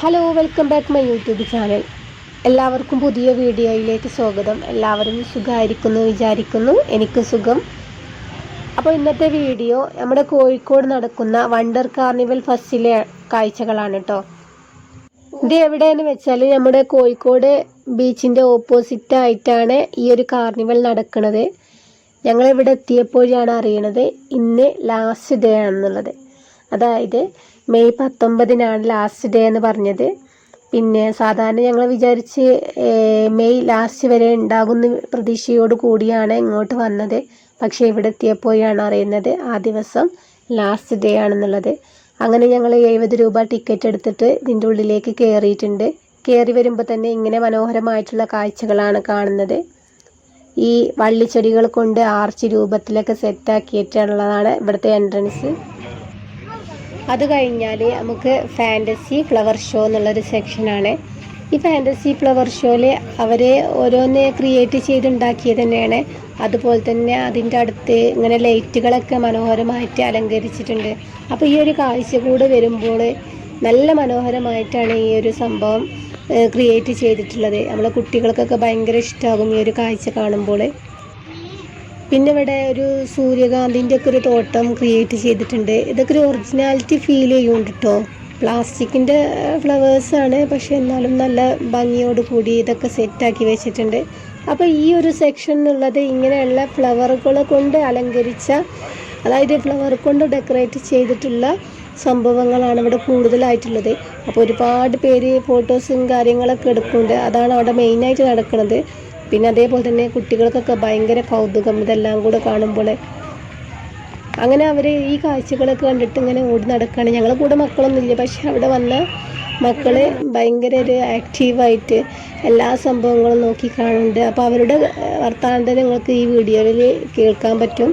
Hello welcome back my YouTube channel എല്ലാവർക്കും പുതിയ വീഡിയോയിലേക്ക് സ്വാഗതം. എല്ലാവരും സുഖമായിരിക്കുന്നു വിചാരിക്കുന്നു. എനിക്ക് സുഖം. അപ്പോൾ ഇന്നത്തെ വീഡിയോ നമ്മുടെ കോഴിക്കോട് നടക്കുന്ന വണ്ടർ കാർണിവൽ ഫസ്റ്റിലെ കാഴ്ചകളാണ് കേട്ടോ. ഇത് എവിടെയെന്ന് വെച്ചാൽ നമ്മുടെ കോഴിക്കോട് ബീച്ചിന്റെ ഓപ്പോസിറ്റ് ആയിട്ടാണ് ഈ ഒരു കാർണിവൽ നടക്കുന്നത്. ഞങ്ങളിവിടെ എത്തിയപ്പോഴാണ് അറിയണത്. ഇന്ന് ലാസ്റ്റ് ഡേ ആണെന്നുള്ളത്. അതായത് മെയ് പത്തൊമ്പതിനാണ് ലാസ്റ്റ് ഡേ എന്ന് പറഞ്ഞത്. പിന്നെ സാധാരണ ഞങ്ങൾ വിചാരിച്ച് മെയ് ലാസ്റ്റ് വരെ ഉണ്ടാകുന്ന പ്രതീക്ഷയോട് കൂടിയാണ് ഇങ്ങോട്ട് വന്നത്. പക്ഷേ ഇവിടെ എത്തിയപ്പോഴാണ് അറിയുന്നത് ആ ദിവസം ലാസ്റ്റ് ഡേ ആണെന്നുള്ളത്. അങ്ങനെ ഞങ്ങൾ എഴുപത് രൂപ ടിക്കറ്റ് എടുത്തിട്ട് ഇതിന്റെ ഉള്ളിലേക്ക് കയറിയിട്ടുണ്ട്. കയറി വരുമ്പോൾ തന്നെ ഇങ്ങനെ മനോഹരമായിട്ടുള്ള കാഴ്ചകളാണ് കാണുന്നത്. ഈ വള്ളിച്ചെടികൾ കൊണ്ട് ആർച്ച് രൂപത്തിലൊക്കെ സെറ്റാക്കിയിട്ടുള്ളതാണ് ഇവിടുത്തെ എൻട്രൻസ് അത് കഴിഞ്ഞാൽ നമുക്ക് ഫാന്റസി ഫ്ലവർ ഷോ എന്നുള്ളൊരു സെക്ഷനാണ് ഈ ഫാന്റസി ഫ്ലവർ ഷോയിൽ അവർ ഓരോന്ന് ക്രിയേറ്റ് ചെയ്തുണ്ടാക്കിയത് തന്നെയാണ്. അതുപോലെ തന്നെ അതിന്റെ അടുത്ത് ഇങ്ങനെ ലൈറ്റുകളൊക്കെ മനോഹരമായിട്ട് അലങ്കരിച്ചിട്ടുണ്ട്. അപ്പോൾ ഈ ഒരു കാഴ്ച കൂടെ വരുമ്പോൾ നല്ല മനോഹരമായിട്ടാണ് ഈ ഒരു സംഭവം ക്രിയേറ്റ് ചെയ്തിട്ടുള്ളത്. നമ്മളെ കുട്ടികൾക്കൊക്കെ ഭയങ്കര ഇഷ്ടമാകും ഈ ഒരു കാഴ്ച കാണുമ്പോൾ പിന്നെ ഇവിടെ ഒരു സൂര്യകാന്തിന്റെ ഒക്കെ ഒരു തോട്ടം ക്രിയേറ്റ് ചെയ്തിട്ടുണ്ട്. ഇതൊക്കെ ഒരു ഒറിജിനാലിറ്റി ഫീൽ ചെയ്യുന്നുണ്ട് കേട്ടോ പ്ലാസ്റ്റിക്കിന്റെ ഫ്ലവേഴ്സാണ് പക്ഷെ എന്നാലും നല്ല ഭംഗിയോട് കൂടി ഇതൊക്കെ സെറ്റാക്കി വെച്ചിട്ടുണ്ട്. അപ്പോൾ ഈ ഒരു സെക്ഷൻ എന്നുള്ളത് ഇങ്ങനെയുള്ള ഫ്ലവറുകൾ കൊണ്ട് അലങ്കരിച്ച അതായത് ഫ്ലവർ കൊണ്ട് ഡെക്കറേറ്റ് ചെയ്തിട്ടുള്ള സംഭവങ്ങളാണ് ഇവിടെ കൂടുതലായിട്ടുള്ളത്. അപ്പോൾ ഒരുപാട് പേര് ഫോട്ടോസും കാര്യങ്ങളൊക്കെ എടുക്കുന്നുണ്ട്. അതാണ് അവിടെ മെയിനായിട്ട് നടക്കുന്നത്. പിന്നെ അതേപോലെ തന്നെ കുട്ടികൾക്കൊക്കെ ഭയങ്കര കൗതുകം ഇതെല്ലാം കൂടെ കാണുമ്പോൾ അങ്ങനെ അവർ ഈ കാഴ്ചകളൊക്കെ കണ്ടിട്ട് ഇങ്ങനെ ഓടി നടക്കുകയാണ്. ഞങ്ങളെ കൂടെ മക്കളൊന്നുമില്ല പക്ഷെ അവിടെ വന്ന മക്കൾ ഭയങ്കര ഒരു ആക്റ്റീവായിട്ട് എല്ലാ സംഭവങ്ങളും നോക്കി കാണുന്നുണ്ട്. അപ്പോൾ അവരുടെ വർത്തമാനം നിങ്ങൾക്ക് ഈ വീഡിയോയിൽ കേൾക്കാൻ പറ്റും.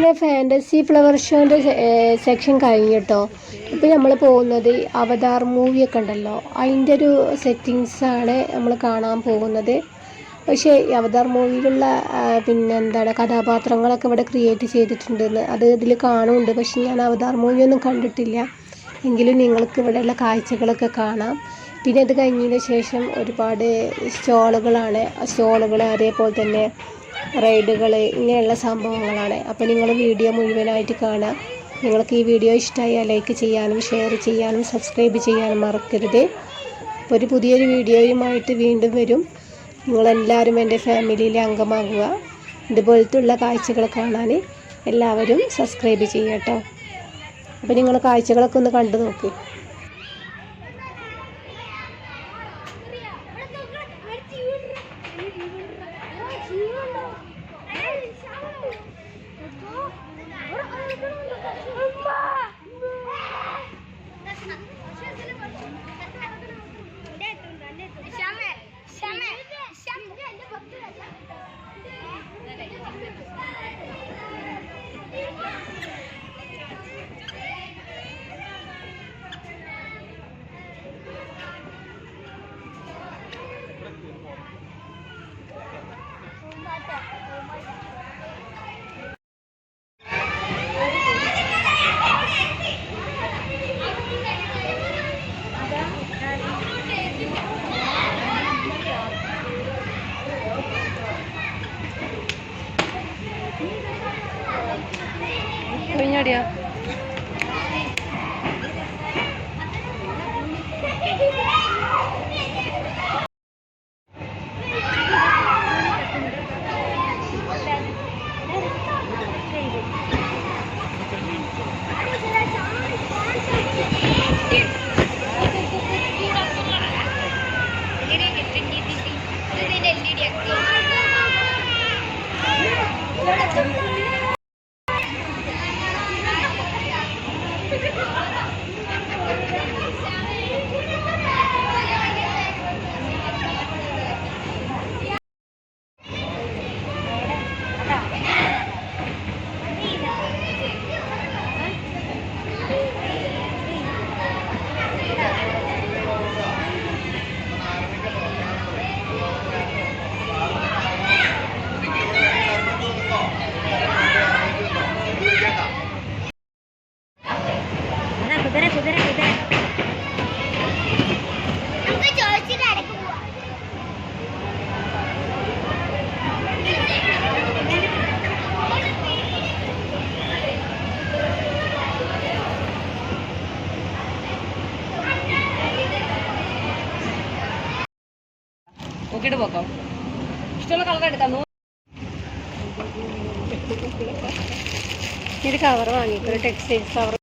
അങ്ങനെ ഫാന്റസി ഫ്ലവർ ഷോന്റെ സെക്ഷൻ കഴിഞ്ഞിട്ടോ? ഇപ്പോൾ നമ്മൾ പോകുന്നത് അവതാർ മൂവിയൊക്കെ ഉണ്ടല്ലോ. അതിന്റെ ഒരു സെറ്റിങ്സാണ് നമ്മൾ കാണാൻ പോകുന്നത്. പക്ഷേ അവതാർ മൂവിയിലുള്ള പിന്നെ എന്താണ് കഥാപാത്രങ്ങളൊക്കെ ഇവിടെ ക്രിയേറ്റ് ചെയ്തിട്ടുണ്ടെന്ന് അത് ഇതിൽ കാണുന്നുണ്ട്. പക്ഷെ ഞാൻ അവതാർ മൂവിയൊന്നും കണ്ടിട്ടില്ല. എങ്കിലും നിങ്ങൾക്ക് ഇവിടെയുള്ള കാഴ്ചകളൊക്കെ കാണാം. പിന്നെ അത് കഴിഞ്ഞതിന് ശേഷം ഒരുപാട് സ്റ്റോളുകളാണ് സ്റ്റോളുകൾ അതേപോലെ തന്നെ റൈഡുകൾ ഇങ്ങനെയുള്ള സംഭവങ്ങളാണ്. അപ്പോൾ നിങ്ങൾ വീഡിയോ മുഴുവനായിട്ട് കാണാം. നിങ്ങൾക്ക് ഈ വീഡിയോ ഇഷ്ടമായാൽ ലൈക്ക് ചെയ്യാനും ഷെയർ ചെയ്യാനും സബ്സ്ക്രൈബ് ചെയ്യാനും മറക്കരുത്. അപ്പോൾ ഒരു പുതിയൊരു വീഡിയോയുമായിട്ട് വീണ്ടും വരും. നിങ്ങളെല്ലാവരും എന്റെ ഫാമിലിയിലെ അംഗമാകുക. ഇതുപോലത്തുള്ള കാഴ്ചകൾ കാണാൻ എല്ലാവരും സബ്സ്ക്രൈബ് ചെയ്യട്ടോ. അപ്പോൾ നിങ്ങൾ കാഴ്ചകളൊക്കെ ഒന്ന് കണ്ടു നോക്ക്. Shamet! Shamet! Yeah. കുതിര കുതിര കുതിര. നോക്കിയിട്ട് പോക്കാം. ഇഷ്ടമുള്ള കളർ എടുക്കാം. ഇത് കവർ വാങ്ങിക്കൊരു ടെക്സ്റ്റൈൽസ് കവർ